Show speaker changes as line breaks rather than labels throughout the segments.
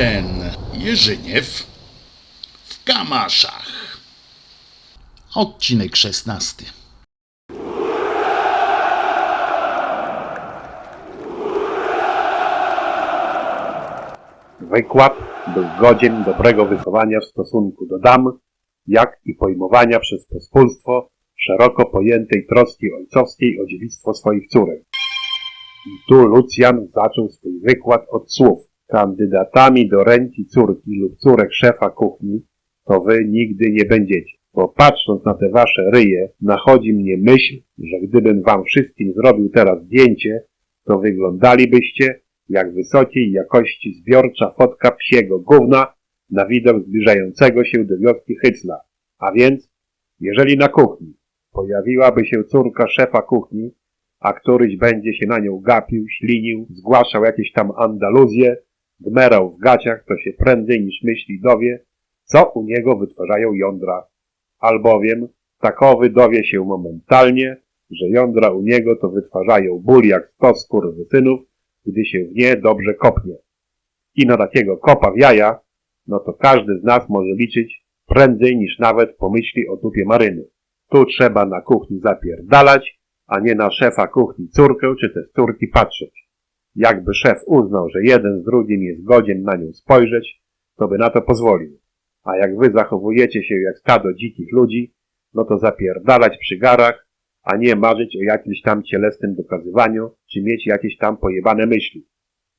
Kapitan Jerzyniew w Kamaszach. Odcinek szesnasty.
Wykład był godzien dobrego wychowania w stosunku do dam, jak i pojmowania przez pospólstwo szeroko pojętej troski ojcowskiej o dziewictwo swoich córek. I tu Lucjan zaczął swój wykład od słów. Kandydatami do ręki córki lub córek szefa kuchni to wy nigdy nie będziecie. Bo patrząc na te wasze ryje, nachodzi mnie myśl, że gdybym wam wszystkim zrobił teraz zdjęcie, to wyglądalibyście jak wysokiej jakości zbiorcza fotka psiego gówna na widok zbliżającego się do wioski Hycla. A więc, jeżeli na kuchni pojawiłaby się córka szefa kuchni, a któryś będzie się na nią gapił, ślinił, zgłaszał jakieś tam Andaluzje, gmerał w gaciach, to się prędzej niż myśli dowie, co u niego wytwarzają jądra. Albowiem takowy dowie się momentalnie, że jądra u niego to wytwarzają ból jak sto skurwysynów, gdy się w nie dobrze kopnie. I na takiego kopa w jaja, no to każdy z nas może liczyć prędzej niż nawet pomyśli o dupie maryny. Tu trzeba na kuchni zapierdalać, a nie na szefa kuchni córkę czy te córki patrzeć. Jakby szef uznał, że jeden z drugim jest godzien na nią spojrzeć, to by na to pozwolił. A jak wy zachowujecie się jak stado dzikich ludzi, no to zapierdalać przy garach, a nie marzyć o jakimś tam cielesnym dokazywaniu, czy mieć jakieś tam pojebane myśli.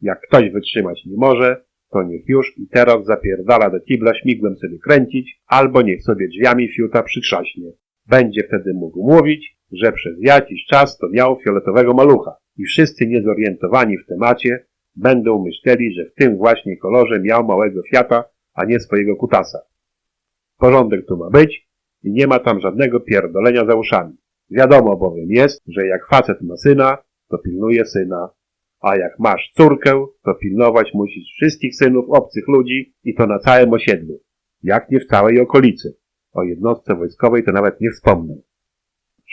Jak ktoś wytrzymać nie może, to niech już i teraz zapierdala do kibla śmigłem sobie kręcić, albo niech sobie drzwiami fiuta przytrzaśnie. Będzie wtedy mógł mówić, że przez jakiś czas to miał fioletowego malucha i wszyscy niezorientowani w temacie będą myśleli, że w tym właśnie kolorze miał małego fiata, a nie swojego kutasa. Porządek tu ma być i nie ma tam żadnego pierdolenia za uszami. Wiadomo bowiem jest, że jak facet ma syna, to pilnuje syna, a jak masz córkę, to pilnować musisz wszystkich synów obcych ludzi i to na całym osiedlu, jak nie w całej okolicy. O jednostce wojskowej to nawet nie wspomnę.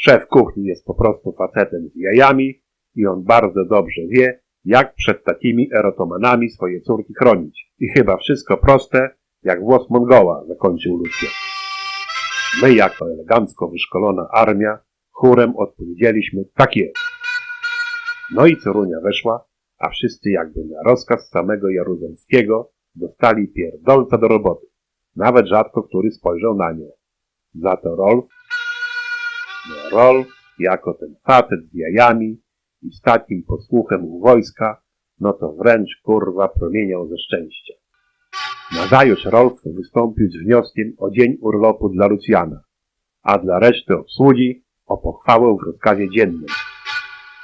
Szef kuchni jest po prostu facetem z jajami i on bardzo dobrze wie, jak przed takimi erotomanami swoje córki chronić. I chyba wszystko proste, jak włos Mongoła, zakończył Lucjan. My, jako elegancko wyszkolona armia, chórem odpowiedzieliśmy, tak jest. No i Corunia weszła, a wszyscy jakby na rozkaz samego Jaruzelskiego dostali pierdolca do roboty. Nawet rzadko który spojrzał na nią. Za to Rolf, Rolf, jako ten facet z jajami i z takim posłuchem u wojska, no to wręcz kurwa promieniał ze szczęścia. Nazajutrz Rolf wystąpił z wnioskiem o dzień urlopu dla Lucjana, a dla reszty obsługi o pochwałę w rozkazie dziennym.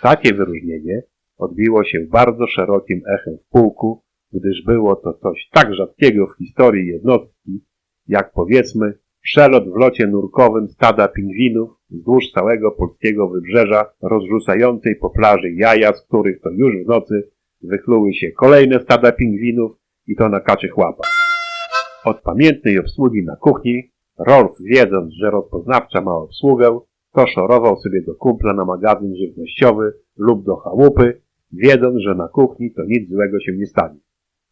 Takie wyróżnienie odbiło się bardzo szerokim echem w pułku, gdyż było to coś tak rzadkiego w historii jednostki, jak powiedzmy przelot w locie nurkowym stada pingwinów wzdłuż całego polskiego wybrzeża, rozrzucającej po plaży jaja, z których to już w nocy wychluły się kolejne stada pingwinów i to na kaczych łapach. Od pamiętnej obsługi na kuchni, Rolf wiedząc, że rozpoznawcza ma obsługę, to szorował sobie do kumpla na magazyn żywnościowy lub do chałupy, wiedząc, że na kuchni to nic złego się nie stanie.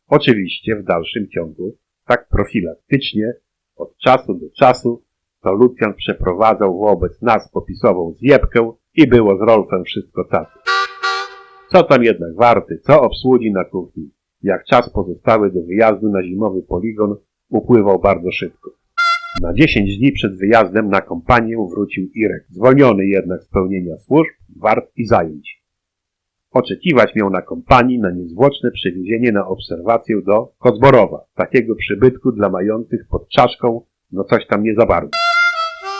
Oczywiście w dalszym ciągu, tak profilaktycznie, od czasu do czasu, to Lucjan przeprowadzał wobec nas popisową zjebkę i było z Rolfem wszystko cacy. Co tam jednak warty, co obsłudzi na kuchni, jak czas pozostały do wyjazdu na zimowy poligon upływał bardzo szybko. Na 10 dni przed wyjazdem na kompanię wrócił Irek, zwolniony jednak z pełnienia służb, wart i zajęć. Oczekiwać miał na kompanii na niezwłoczne przewiezienie na obserwację do Kocborowa, takiego przybytku dla mających pod czaszką, no coś tam nie za bardzo.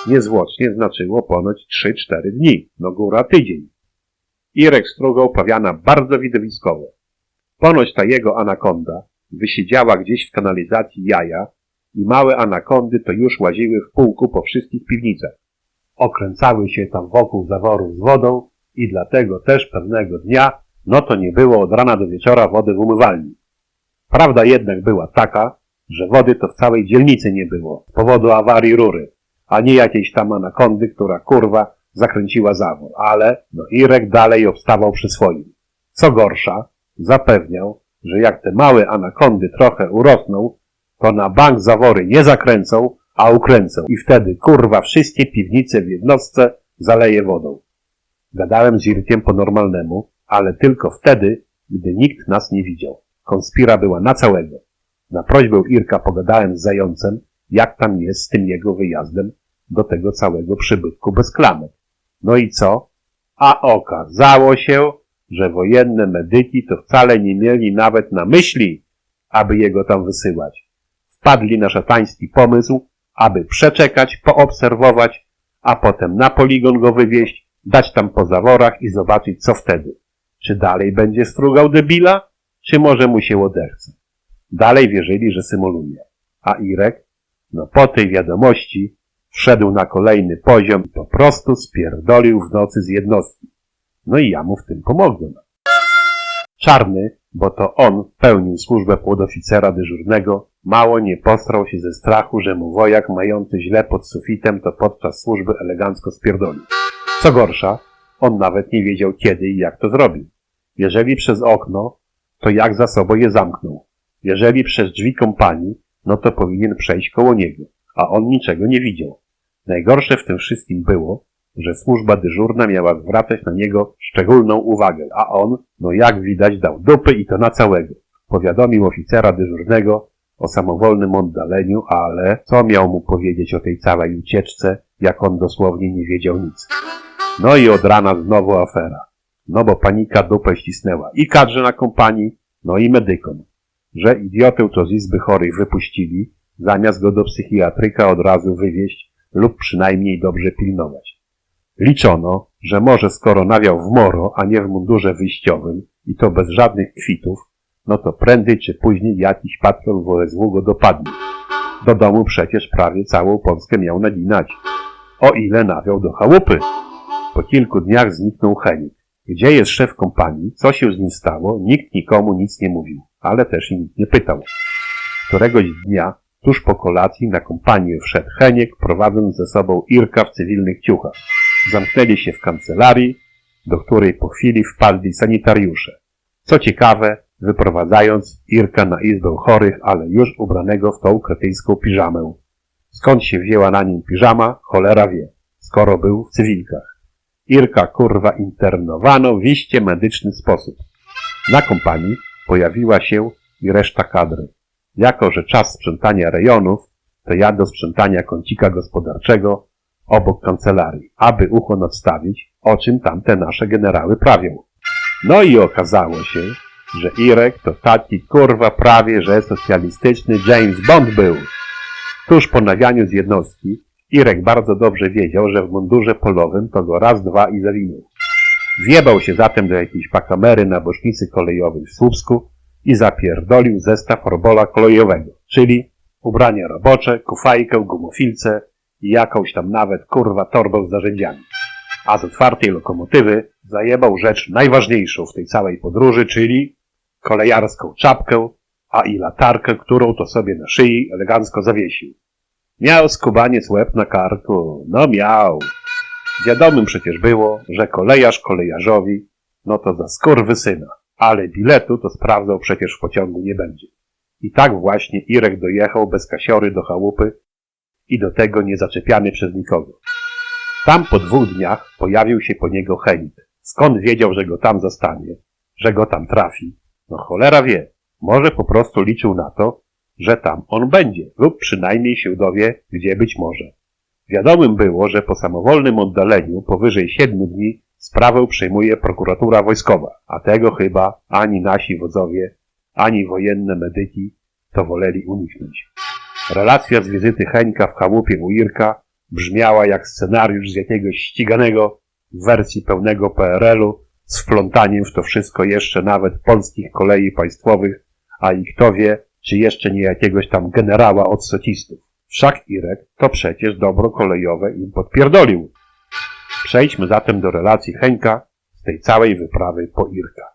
Niezwłocznie znaczyło ponoć 3-4 dni, no góra tydzień. Irek strugał pawiana bardzo widowiskowo. Ponoć ta jego anakonda wysiedziała gdzieś w kanalizacji jaja i małe anakondy to już łaziły w półku po wszystkich piwnicach. Okręcały się tam wokół zaworów z wodą i dlatego też pewnego dnia no to nie było od rana do wieczora wody w umywalni. Prawda jednak była taka, że wody to w całej dzielnicy nie było z powodu awarii rury, a nie jakiejś tam anakondy, która kurwa zakręciła zawór, ale no Irek dalej obstawał przy swoim. Co gorsza, zapewniał, że jak te małe anakondy trochę urosną, to na bank zawory nie zakręcą, a ukręcą. I wtedy, kurwa, wszystkie piwnice w jednostce zaleje wodą. Gadałem z Irkiem po normalnemu, ale tylko wtedy, gdy nikt nas nie widział. Konspira była na całego. Na prośbę Irka pogadałem z Zającem, jak tam jest z tym jego wyjazdem do tego całego przybytku bez klamek. No i co? A okazało się, że wojenne medyki to wcale nie mieli nawet na myśli, aby jego tam wysyłać. Wpadli na szatański pomysł, aby przeczekać, poobserwować, a potem na poligon go wywieźć, dać tam po zaworach i zobaczyć co wtedy. Czy dalej będzie strugał debila, czy może mu się odechce. Dalej wierzyli, że symuluje. A Irek, no po tej wiadomości, wszedł na kolejny poziom i po prostu spierdolił w nocy z jednostki. No i ja mu w tym pomogłem. Czarny, bo to on pełnił służbę podoficera dyżurnego, mało nie posrał się ze strachu, że mu wojak mający źle pod sufitem to podczas służby elegancko spierdolił. Co gorsza, on nawet nie wiedział kiedy i jak to zrobił. Jeżeli przez okno, to jak za sobą je zamknął. Jeżeli przez drzwi kompanii, no to powinien przejść koło niego, a on niczego nie widział. Najgorsze w tym wszystkim było, że służba dyżurna miała zwracać na niego szczególną uwagę, a on, no jak widać, dał dupy i to na całego. Powiadomił oficera dyżurnego o samowolnym oddaleniu, ale co miał mu powiedzieć o tej całej ucieczce, jak on dosłownie nie wiedział nic. No i od rana znowu afera. No bo panika dupę ścisnęła i kadrze na kompanii, no i medykom. Że idiotę to z izby chorych wypuścili, zamiast go do psychiatryka od razu wywieźć lub przynajmniej dobrze pilnować. Liczono, że może skoro nawiał w moro, a nie w mundurze wyjściowym i to bez żadnych kwitów, no to prędzej czy później jakiś patrol WSW go dopadnie. Do domu przecież prawie całą Polskę miał naginać. O ile nawiał do chałupy. Po kilku dniach zniknął Henik. Gdzie jest szef kompanii? Co się z nim stało? Nikt nikomu nic nie mówił, ale też i nikt nie pytał. Któregoś dnia, tuż po kolacji, na kompanię wszedł Heniek, prowadząc ze sobą Irka w cywilnych ciuchach. Zamknęli się w kancelarii, do której po chwili wpadli sanitariusze. Co ciekawe, wyprowadzając Irka na izbę chorych, ale już ubranego w tą kretyńską piżamę. Skąd się wzięła na nim piżama, cholera wie, skoro był w cywilkach. Irka kurwa internowano w iście medyczny sposób. Na kompanii pojawiła się i reszta kadry. Jako, że czas sprzątania rejonów, to ja do sprzątania kącika gospodarczego obok kancelarii, aby ucho nadstawić, o czym tamte nasze generały prawią. No i okazało się, że Irek to taki kurwa prawie, że socjalistyczny James Bond był. Tuż po nawianiu z jednostki, Irek bardzo dobrze wiedział, że w mundurze polowym to go raz, dwa i zawinął. Wjebał się zatem do jakiejś pakamery na bocznicy kolejowej w Słupsku i zapierdolił zestaw robola kolejowego, czyli ubrania robocze, kufajkę, gumofilce i jakąś tam nawet kurwa torbę z narzędziami. A z otwartej lokomotywy zajebał rzecz najważniejszą w tej całej podróży, czyli kolejarską czapkę, a i latarkę, którą to sobie na szyi elegancko zawiesił. Miał skubaniec łeb na karku, no miał. Wiadomym przecież było, że kolejarz kolejarzowi, no to za skurwysyna, ale biletu to sprawdzał przecież w pociągu nie będzie. I tak właśnie Irek dojechał bez kasiory do chałupy i do tego nie zaczepiany przez nikogo. Tam po dwóch dniach pojawił się po niego Henik. Skąd wiedział, że go tam zastanie, że go tam trafi? No cholera wie. Może po prostu liczył na to, że tam on będzie, lub przynajmniej się dowie, gdzie być może. Wiadomym było, że po samowolnym oddaleniu powyżej siedmiu dni sprawę przejmuje prokuratura wojskowa, a tego chyba ani nasi wodzowie, ani wojenne medyki to woleli uniknąć. Relacja z wizyty Heńka w chałupie u Irka brzmiała jak scenariusz z jakiegoś ściganego w wersji pełnego PRL-u z wplątaniem w to wszystko jeszcze nawet polskich kolei państwowych, a i kto wie, czy jeszcze nie jakiegoś tam generała od socistów. Wszak Irek to przecież dobro kolejowe im podpierdolił. Przejdźmy zatem do relacji Henka z tej całej wyprawy po Irka.